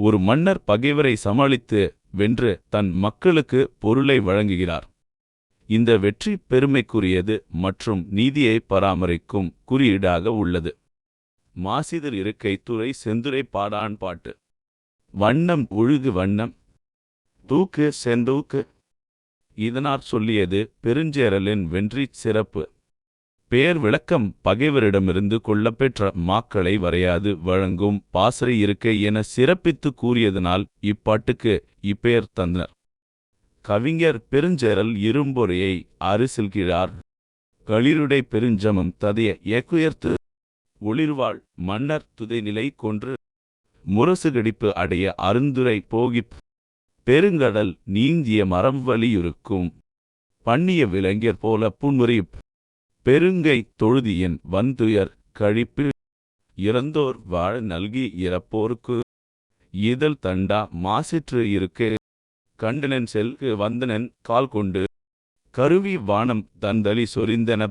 ஒரு மன்னர் பகைவரை சமாளித்து வென்று தன் மக்களுக்கு பொருளை வழங்குகிறார். இந்த வெற்றி பெருமைக்குரியது மற்றும் நீதியை பராமரிக்கும் குறியீடாக உள்ளது. மாசிதர் இருக்கை துறை செந்துரை பாடான் பாட்டு. வண்ணம் ஒழுகு வண்ணம். தூக்கு செந்தூக்கு. இதனார் சொல்லியது பெருஞ்சேரலின் வென்றி சிறப்பு. பெயர் விளக்கம் பகைவரிடமிருந்து கொள்ளப்பெற்ற மாக்களை வரையாது வழங்கும் பாசறை இருக்கை என சிறப்பித்து கூறியதனால் இப்பாட்டுக்கு இப்பெயர் தந்தனர். கவிஞர் பெருஞ்சேரல் இரும்பொறையை அரிசில்கிறார் களிருடை பெருஞ்சமம் ததைய ஏக்குயர்த்து. ஒளிர்வாள் மன்னர் துதைநிலை கொன்று. முரசுகடிப்பு அடைய அருந்துரை போகிப். பெருங்கடல் நீந்திய மரம் வலியுறுக்கும். பண்ணிய விலங்கியர் போல புன்முறிப். பெருங்கை தொழுதியின் வந்துயர் கழிப்பு இறந்தோர் வாழ நல்கி இறப்போருக்கு இதழ் தண்டா மாசிற்று இருக்கு. கண்டனன் செல்கு வந்தனன் கால் கொண்டு கருவி வானம் தந்தளி சொரிந்தன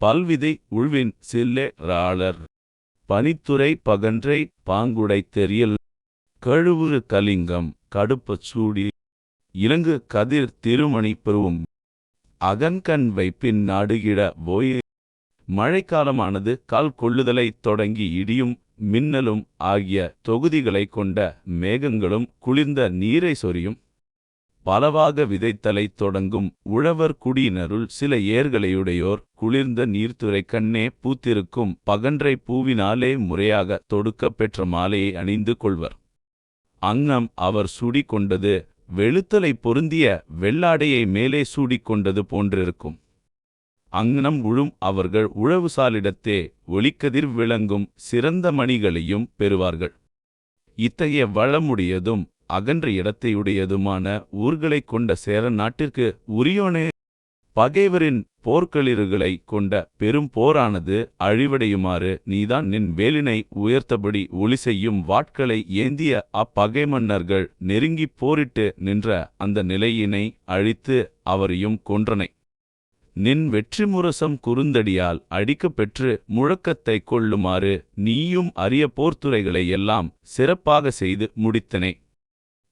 பல்விதை உழ்வின் சில்லே ராளர். பனித்துறை பகன்றை பாங்குடை தெரியல் கழுவுறு கலிங்கம் கடுப்பச் சூடி இலங்கு கதிர் திருமணி பெறுவும் அகன்கண் வைப்பின் நாடுகிட போய். மழைக்காலமானது கால் கொள்ளுதலைத் தொடங்கி இடியும் மின்னலும் ஆகிய தொகுதிகளைக் கொண்ட மேகங்களும் குளிர்ந்த நீரை சொரியும். பலவாக விதைத்தலைத் தொடங்கும் உழவர் குடியினருள் சில ஏர்களையுடையோர் குளிர்ந்த நீர்த்துறை கண்ணே பூத்திருக்கும் பகன்றை பூவினாலே முறையாக தொடுக்கப் பெற்ற மாலையை அணிந்து கொள்வர். அங்னம் அவர் சூடிக்கொண்டது வெளுத்தலை பொருந்திய வெள்ளாடையை மேலே சூடிக்கொண்டது போன்றிருக்கும். அங்னம் உழும் அவர்கள் உழவுசாலிடத்தே ஒளிக்கதிர் விளங்கும் சிறந்த மணிகளையும் பெறுவார்கள். இத்தகைய வளமுடையதும் அகன்ற இடத்தையுடையதுமான ஊர்களைக் கொண்ட சேர நாட்டிற்கு உரியோனே பகைவரின் போர்க்களிறுகளை கொண்ட பெரும் போரானது அழிவடையுமாறு நீதான் நின் வேலினை உயர்த்தபடி ஒளி செய்யும் வாட்களை ஏந்திய அப்பகை மன்னர்கள் நெருங்கிப் போரிட்டு நின்ற அந்த நிலையினை அழித்து அவரையும் கொன்றனை. நின் வெற்றிமுரசம் குறுந்தடியால் அடிக்கப் பெற்று முழக்கத்தை கொள்ளுமாறு நீயும் அரிய போர்த்துறைகளை எல்லாம் சிறப்பாக செய்து முடித்தனே.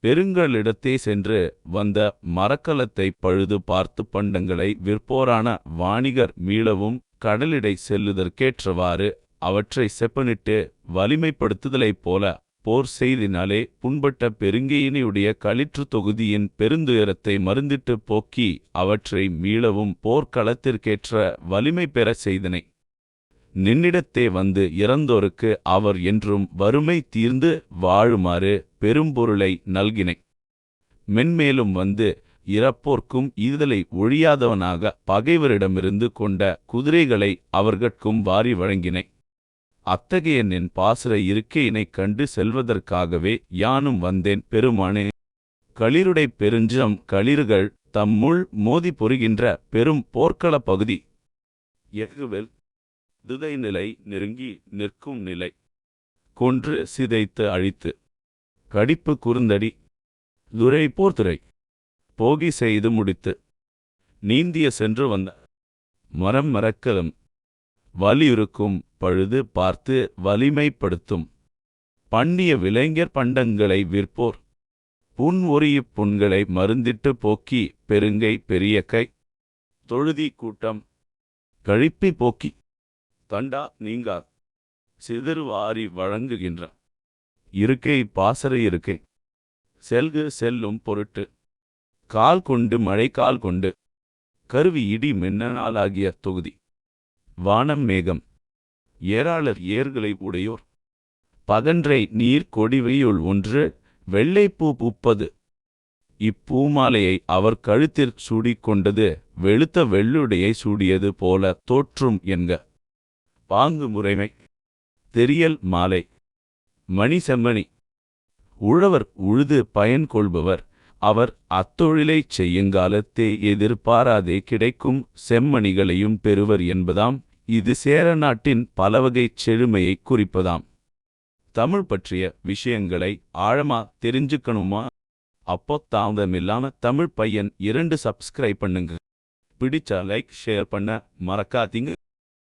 பெருங்களிடத்தே சென்று வந்த மரக்கலத்தை பழுது பார்த்து பண்டங்களை விற்போரான வாணிகர் மீளவும் கடலிடை செல்லுதற்கேற்றவாறு அவற்றை செப்பனிட்டு வலிமைப்படுத்துதலைப் போல போர் செய்தினாலே புண்பட்ட பெருங்கையினையுடைய களிற்று தொகுதியின் பெருந்துயரத்தை மருந்திட்டு போக்கி அவற்றை மீளவும் போர்க்களத்திற்கேற்ற வலிமை பெற செய்தனை. நின்னிடத்தே வந்து இறந்தோருக்கு அவர் என்றும் வறுமை தீர்ந்து வாழுமாறு பெரும்பொருளை நல்கினை. மென்மேலும் வந்து இறப்போர்க்கும் ஈதலை ஒழியாதவனாக பகைவரிடமிருந்து கொண்ட குதிரைகளை அவர்கட்கும் வாரி வழங்கினை. அத்தகைய நின் பாசுர இருக்கையினைக் கண்டு செல்வதற்காகவே யானும் வந்தேன் பெருமானே. களிருடை பெருஞ்சம் களிறுகள் தம்முள் மோதி பொறுகின்ற பெரும் போர்க்களப் பகுதி. எகுவெல் துதை நிலை நெருங்கி நிற்கும் நிலை. கொன்று சிதைத்து அழித்து. கடிப்பு குறுந்தடி. துரை போர்துறை போகி செய்து முடித்து. நீந்திய சென்று வந்த. மரம் மறக்கலும். வலியுறுக்கும் பழுது பார்த்து வலிமைப்படுத்தும். பண்ணிய விலைஞர் பண்டங்களை விற்போர். புன் ஒரிய புண்களை மருந்திட்டு போக்கி பெருங்கை பெரிய கை. தொழுதி கூட்டம். கழிப்பி போக்கி. தண்டா நீங்கா? சிதறுவாரி வழங்குகின்ற. இருக்கை பாசறை இருக்கை. செல்கு செல்லும் பொருட்டு. கால் கொண்டு மழைக்கால் கொண்டு. கருவி இடி மின்னலாகிய தொகுதி. வானம் மேகம். ஏராளர் ஏர்களை உடையோர். பகன்றை நீர் கொடிவையுள் ஒன்று வெள்ளைப்பூ பூப்பது. இப்பூமாலையை அவர் கழுத்திற் சூடிக்கொண்டது வெளுத்த வெள்ளுடையை சூடியது போல தோற்றும் என்க. பாங்கு முறைமை தெரியல் மாலை மணி செம்மணி உழவர் உழுது பயன் கொள்பவர் அவர் அத்தொழிலைச் செய்யுங்காலத்தே எதிர்பாராதே கிடைக்கும் செம்மணிகளையும் பெறுவர் என்பதாம் இது சேர நாட்டின் பலவகைச் செழுமையைக் குறிப்பதாம். தமிழ் பற்றிய விஷயங்களை ஆழமா தெரிஞ்சுக்கணுமா? அப்போ தாமதமில்லாம தமிழ் பையன் இரண்டு சப்ஸ்கிரைப் பண்ணுங்க. பிடிச்சா லைக் ஷேர் பண்ண மறக்காதீங்க.